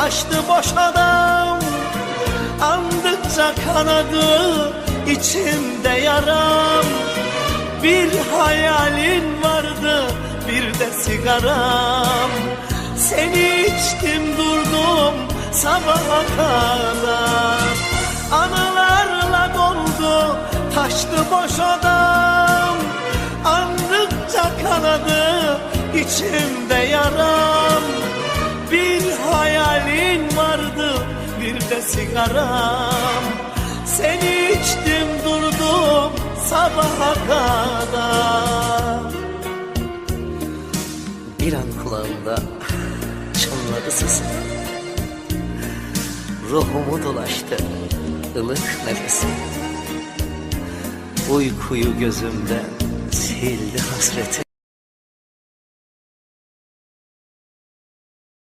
taştı boş adam Andıkça kanadı içimde yaram. Bir hayalin vardı bir de sigaram. Seni içtim durdum sabaha kadar. Anılarla doldu taştı boş adam. Andıkça kanadı içimde yaram hayalin vardı bir de sigaram. Seni içtim durdum sabaha kadar. Bir an kulağımda çınladı sesin Ruhumu dolaştı ılık nefesin Uykuyu gözümden sildi hasretin